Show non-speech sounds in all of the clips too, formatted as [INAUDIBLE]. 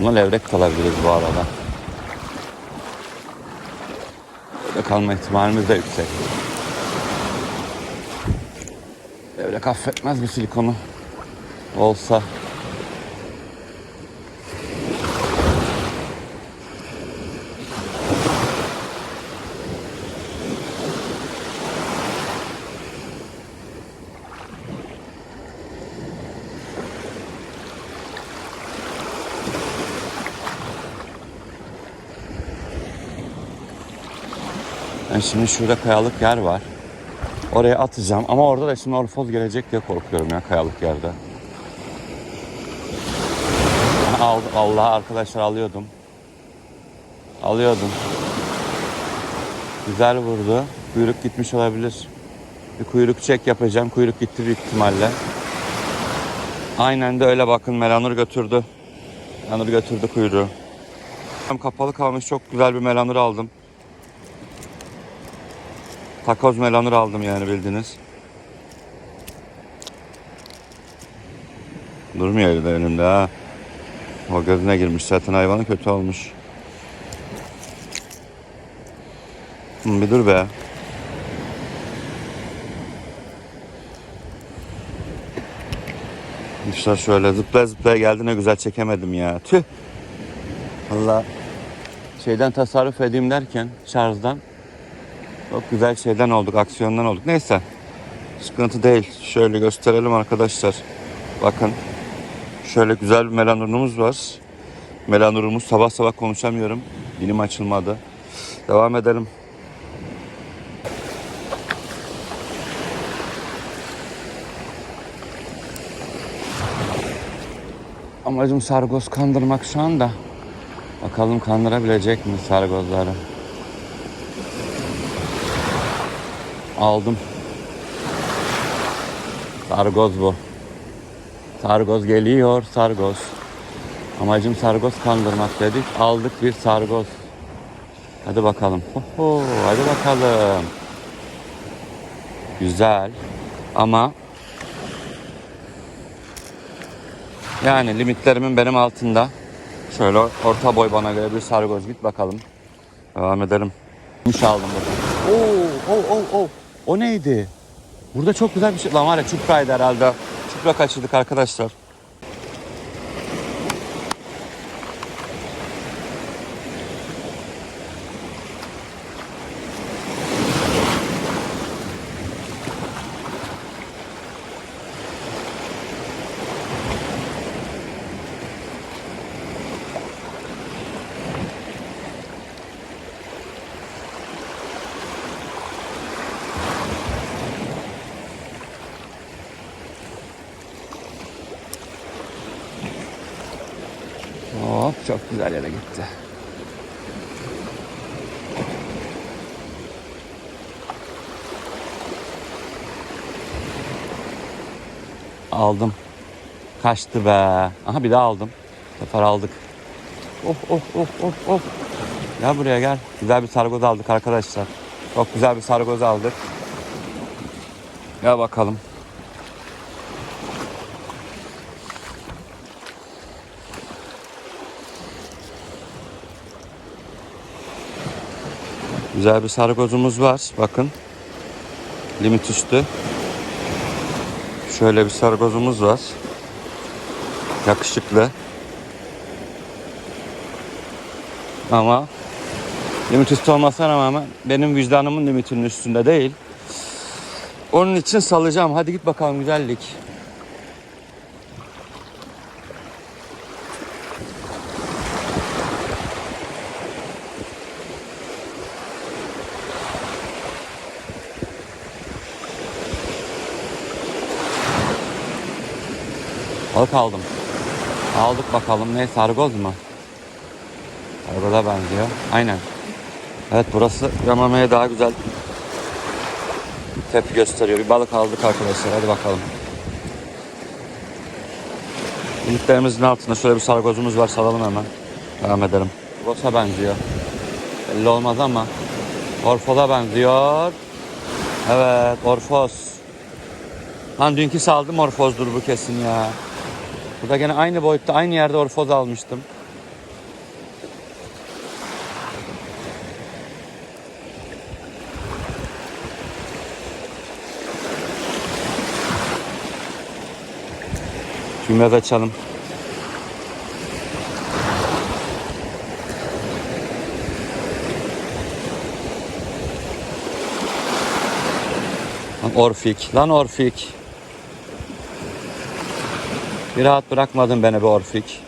Buna levrek kalabiliriz bu arada. Böyle kalma ihtimalimiz de yüksek. Levrek affetmez bu silikonu. Olsa. Ben şimdi şurada kayalık yer var. Oraya atacağım ama orada da şimdi orfoz gelecek diye korkuyorum ya kayalık yerde. [LAUGHS] Allah arkadaşlar alıyordum. Alıyordum. Güzel vurdu. Kuyruk gitmiş olabilir. Bir kuyruk çek yapacağım. Kuyruk gitti büyük ihtimalle. Aynen de öyle bakın Melanur götürdü. Melanur götürdü kuyruğu. Kapalı kalmış çok güzel bir melanur aldım. Takoz melanur aldım yani bildiğiniz. Durmuyor de önümde ha. O gözüne girmiş zaten hayvanın kötü olmuş. Hı, bir dur be. İşte şöyle zıplaya zıplaya geldi ne güzel çekemedim ya. Tüh. Valla şeyden tasarruf edeyim derken şarjdan çok güzel şeyden olduk, aksiyondan olduk. Neyse. Sıkıntı değil. Şöyle gösterelim arkadaşlar. Bakın. Şöyle güzel bir melanurumuz var. Melanurumuz sabah sabah konuşamıyorum. Dilim açılmadı. Devam edelim. Amacım sargoz kandırmak şu anda. Bakalım kandırabilecek mi sargozları? Aldım. Sargoz bu. Sargoz geliyor sargoz. Amacım sargoz kandırmak dedik. Aldık bir sargoz. Hadi bakalım. Oho, hadi bakalım. Güzel. Ama yani limitlerimin benim altında. Şöyle orta boy bana göre bir sargoz git bakalım. Devam edelim. Kuş aldım burada. Oo, oo, oo, oo. O neydi? Burada çok güzel bir şey. Lan var ya çupraydı herhalde. Çupra kaçırdık arkadaşlar. Hop çok güzel yere gitti. Aldım. Kaçtı be. Aha bir daha aldım. Bu sefer aldık. Of of of of of. Gel buraya gel. Güzel bir sargoz aldık arkadaşlar. Çok güzel bir sargoz aldık. Gel bakalım. Güzel bir sargozumuz var. Bakın. Limit üstü. Şöyle bir sargozumuz var. Yakışıklı. Ama limit üstü olmasına rağmen benim vicdanımın limitinin üstünde değil. Onun için salacağım. Hadi git bakalım güzellik. Balık aldım. Aldık bakalım ne sargoz mu? Sargoza benziyor. Aynen. Evet burası Yamama'ya daha güzel tepki gösteriyor. Bir balık aldık arkadaşlar. Hadi bakalım. Limitlerimizin altında şöyle bir sargozumuz var. Salalım hemen. Devam edelim. Rosa benziyor. Belli olmaz ama. Orfoza benziyor. Evet Orfos. Lan dünkü saldım Orfoz'dur bu kesin ya. Bu da gene aynı boyutta aynı yerde orfoz almıştım. Şimdi biraz açalım. Orfik. Lan Orfik. Bir rahat bırakmadın beni be Orfik.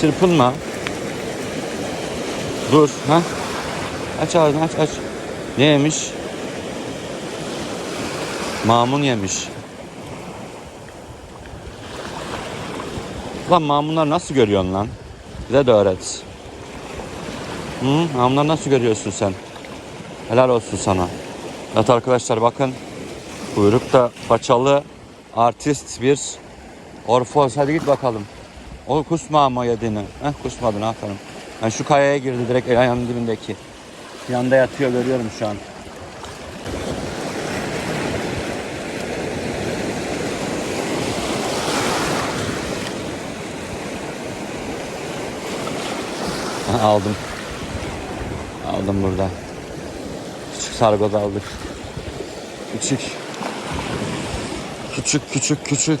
Çırpınma. Dur. Ha? Aç ağzını aç aç. Ne yemiş? Mamun yemiş. Lan mamunlar nasıl görüyorsun lan? Bize de öğret. Hı? Mamunlar nasıl görüyorsun sen? Helal olsun sana. Evet arkadaşlar bakın. Kuyrukta paçalı artist bir orfoz. Hadi git bakalım. O kusma ama yediğini. Heh kusmadın aferin. Yani şu kayaya girdi direkt ayağımın dibindeki. Yanda yatıyor görüyorum şu an. [LAUGHS] aldım. Aldım burada. Küçük sargoz aldık. Küçük. Küçük küçük küçük.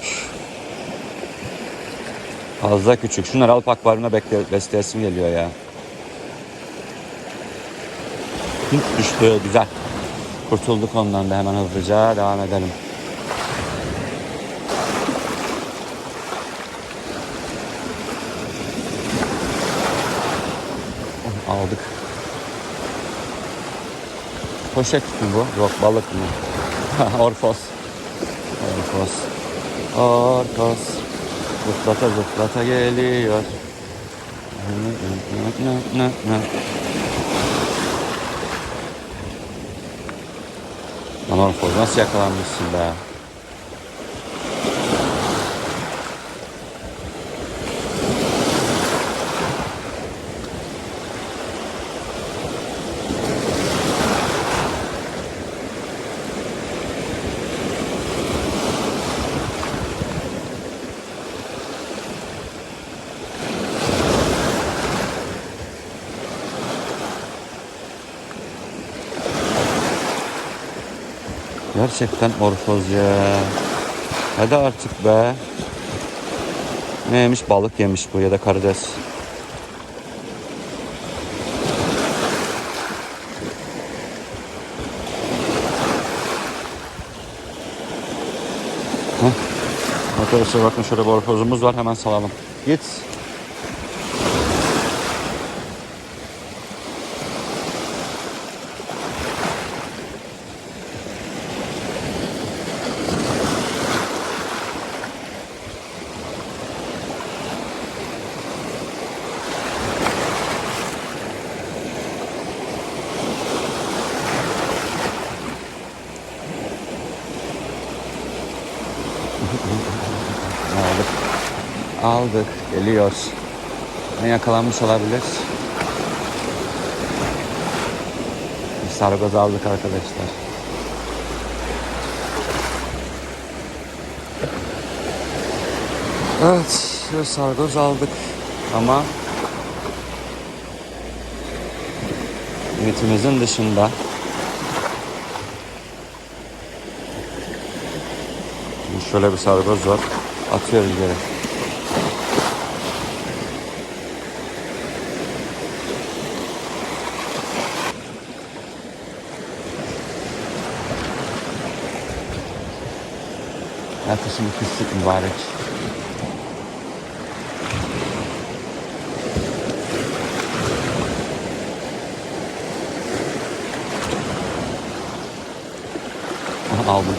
Fazla küçük. Şunları alıp akvaryumda bekle, besleyesim geliyor ya. Hı, Düştü güzel. Kurtulduk ondan da hemen hızlıca devam edelim. Aldık. Poşet mi bu? Yok balık mı? [LAUGHS] Orfos. Orfos. Orfos. Zıplata zıplata geliyor. Lan Orfos nasıl yakalanmışsın be? Gerçekten orfoz ya. Hadi artık be. Ne yemiş? Balık yemiş bu ya da karides. Heh. Arkadaşlar bakın şöyle bir var hemen salalım. Git. Aldık. Aldık. Geliyor. Ne yakalanmış olabilir? Sargoz aldık arkadaşlar. Evet. Sargoz aldık. Ama limitimizin dışında. Şöyle bir sargoz var. Atıyoruz geri. Bir pislik mübarek. Aldım.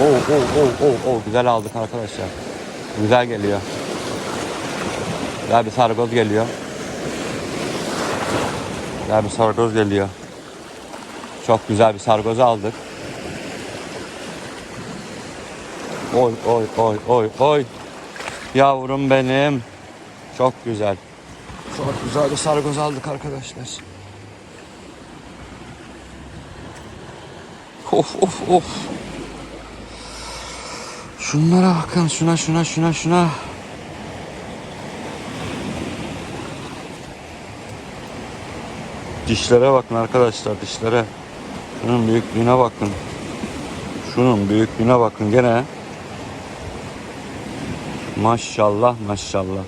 Oo, oo, oo, oo, oo. Güzel aldık arkadaşlar. Güzel geliyor. Güzel bir sargoz geliyor. Güzel bir sargoz geliyor. Çok güzel bir sargoz aldık. Oy oy oy oy oy. Yavrum benim. Çok güzel. Çok güzel bir sargoz aldık arkadaşlar. Of of of. Şunlara bakın şuna şuna şuna şuna. Dişlere bakın arkadaşlar dişlere. Şunun büyüklüğüne bakın. Şunun büyüklüğüne bakın gene. Maşallah maşallah.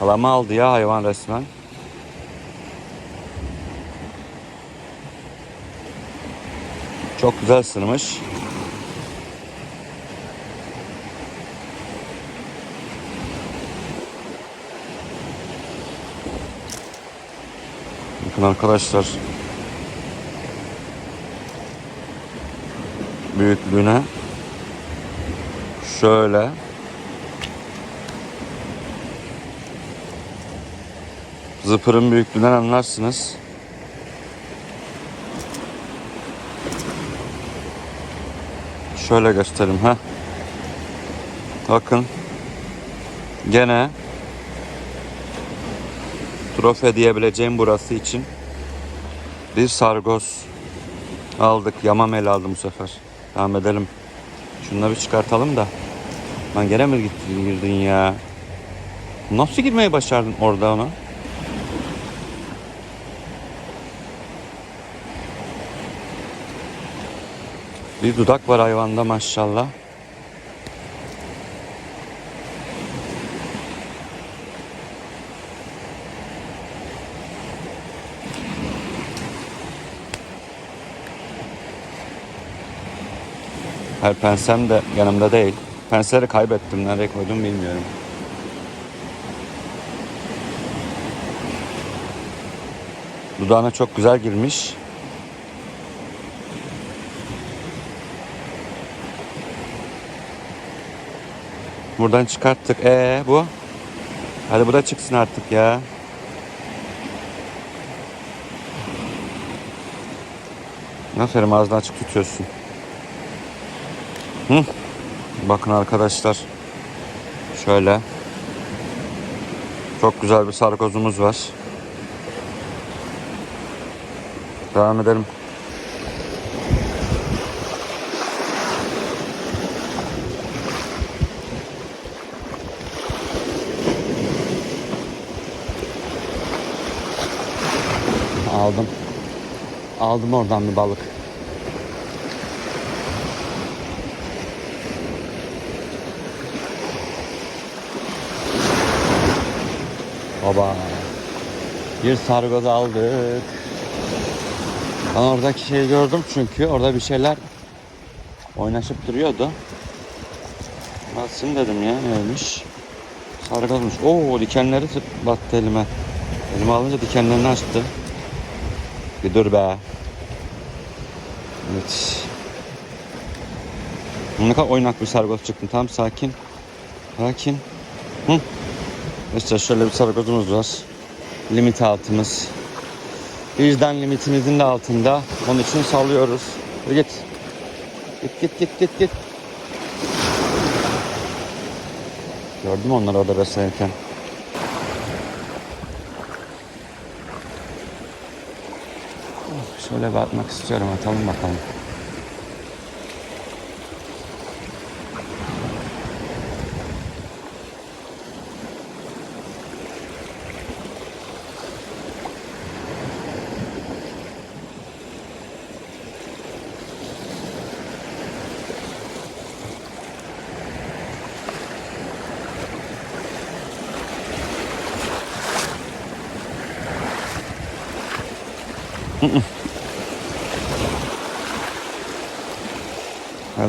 Halamı aldı ya hayvan resmen. Çok güzel ısırmış. Bakın arkadaşlar. Büyüklüğüne. Şöyle. Zıpırın büyüklüğünden anlarsınız. Şöyle göstereyim ha. Bakın. Gene trofe diyebileceğim burası için bir sargoz aldık. Yamameli aldım bu sefer. Devam edelim. Şunu bir çıkartalım da. Lan gene mi gittin girdin ya? Nasıl girmeyi başardın orada ona? Bir dudak var hayvanda maşallah. Her pensem de yanımda değil. Pensleri kaybettim. Nereye koydum bilmiyorum. Dudağına çok güzel girmiş. Buradan çıkarttık. Ee bu? Hadi bu da çıksın artık ya. Aferin ağzını açık tutuyorsun. Hı. Bakın arkadaşlar. Şöyle. Çok güzel bir sarkozumuz var. Devam edelim. Aldım. Aldım oradan bir balık. Baba. Bir sargoz aldık. Ben oradaki şeyi gördüm çünkü orada bir şeyler oynaşıp duruyordu. Alsın dedim ya neymiş. Sargozmuş. Oo dikenleri battı elime. Elime alınca dikenlerini açtı. Bir dur be. Evet. Ne kadar oynak bir sargoz çıktı. Tam sakin. Sakin. Hı. İşte şöyle bir sargozumuz var. Limit altımız. Vicdan limitimizin de altında. Onun için sallıyoruz. Hadi git. Git git git git git. Gördüm onları orada beslenirken. Şöyle bir atmak istiyorum. Atalım bakalım.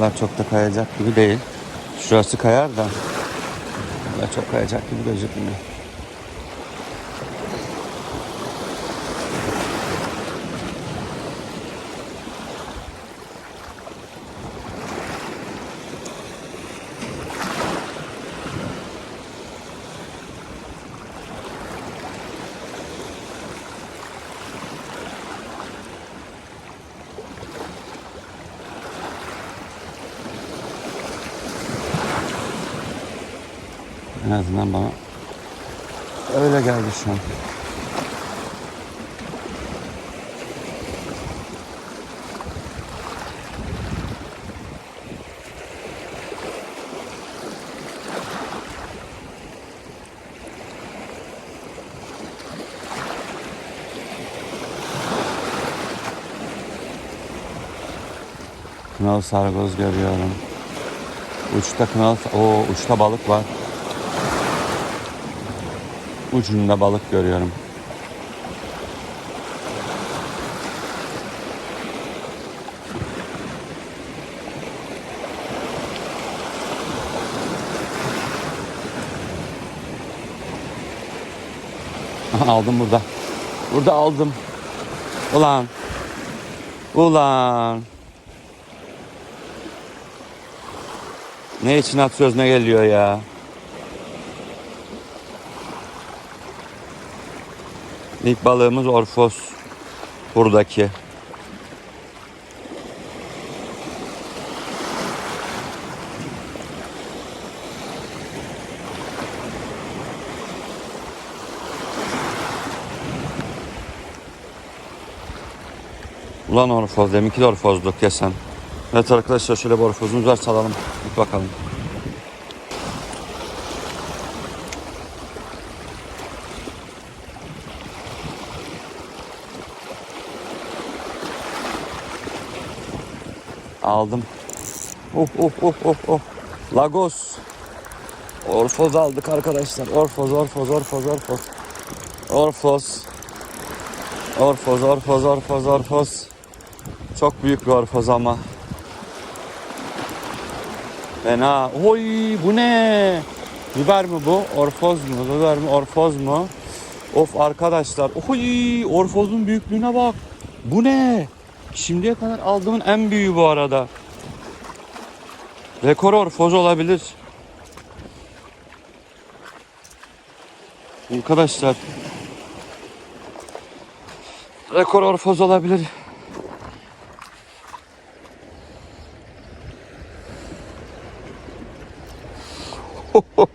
Buralar çok da kayacak gibi değil. Şurası kayar da. Çok kayacak gibi gözükmüyor. En azından bana öyle geldi şu an. Kınalı sargoz görüyorum. Uçta kınalı, o uçta balık var. Ucunda balık görüyorum. [LAUGHS] Aldım burada. Burada aldım. Ulan. Ulan. Ne için atıyoruz ne geliyor ya. İlk balığımız Orfos. Buradaki. Ulan Orfoz, deminki de Orfoz'duk ya sen. Evet arkadaşlar şöyle bir Orfoz'umuz var salalım. Bir bakalım. Aldım. Oh oh oh oh oh. Lagos. Orfoz aldık arkadaşlar. Orfoz, Orfoz, Orfoz, Orfoz. Orfoz. Orfoz, Orfoz, Orfoz, Orfoz. Çok büyük bir Orfoz ama. Fena. Oy bu ne? Biber mi bu? Orfoz mu? Biber mi? Orfoz mu? Of arkadaşlar. Oy Orfoz'un büyüklüğüne bak. Bu ne? Şimdiye kadar aldığımın en büyüğü bu arada. Rekor Orfoz olabilir. Arkadaşlar. Rekor Orfoz olabilir. [LAUGHS]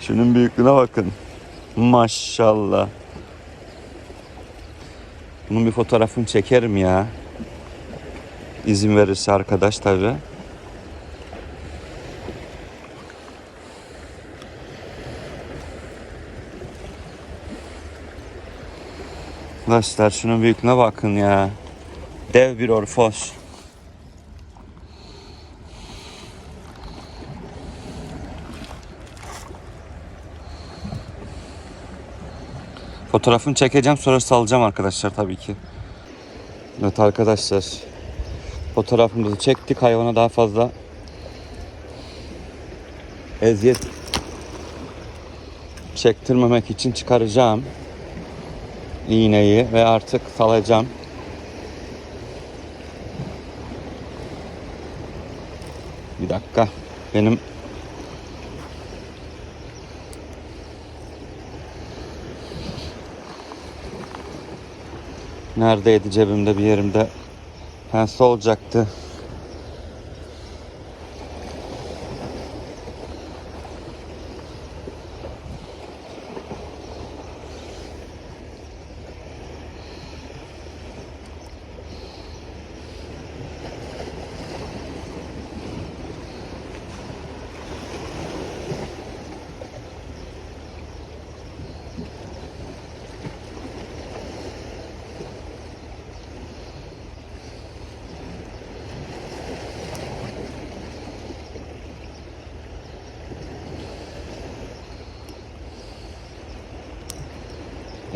Şunun büyüklüğüne bakın. Maşallah. Bunun bir fotoğrafını çekerim ya. İzin verirse arkadaş tabi. Arkadaşlar şunun büyüklüğüne bakın ya. Dev bir orfoz. Fotoğrafını çekeceğim sonra salacağım arkadaşlar tabii ki. Evet arkadaşlar. Fotoğrafımızı çektik. Hayvana daha fazla eziyet çektirmemek için çıkaracağım iğneyi ve artık salacağım. Bir dakika. Benim Neredeydi cebimde bir yerimde pense olacaktı.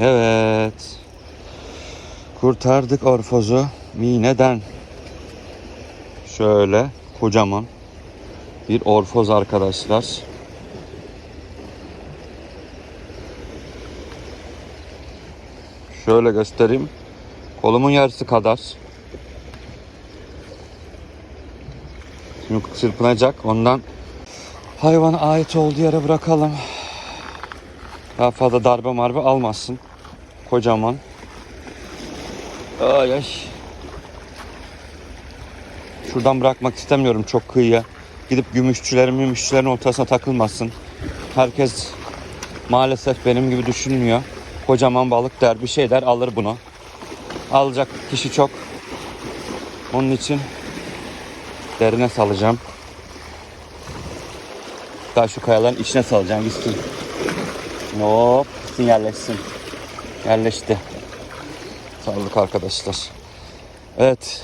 Evet. Kurtardık Orfoz'u Mine'den. Şöyle kocaman bir Orfoz arkadaşlar. Şöyle göstereyim. Kolumun yarısı kadar. Şimdi çırpınacak. Ondan hayvana ait olduğu yere bırakalım. Daha fazla darbe marbe almasın. Kocaman. Ay ay. Şuradan bırakmak istemiyorum çok kıyıya. Gidip gümüşçülerin gümüşçülerin ortasına takılmasın. Herkes maalesef benim gibi düşünmüyor. Kocaman balık der bir şey der alır bunu. Alacak kişi çok. Onun için derine salacağım. Daha şu kayaların içine salacağım gitsin. Hop gitsin yerleşsin. Yerleşti. Sağlık arkadaşlar. Evet.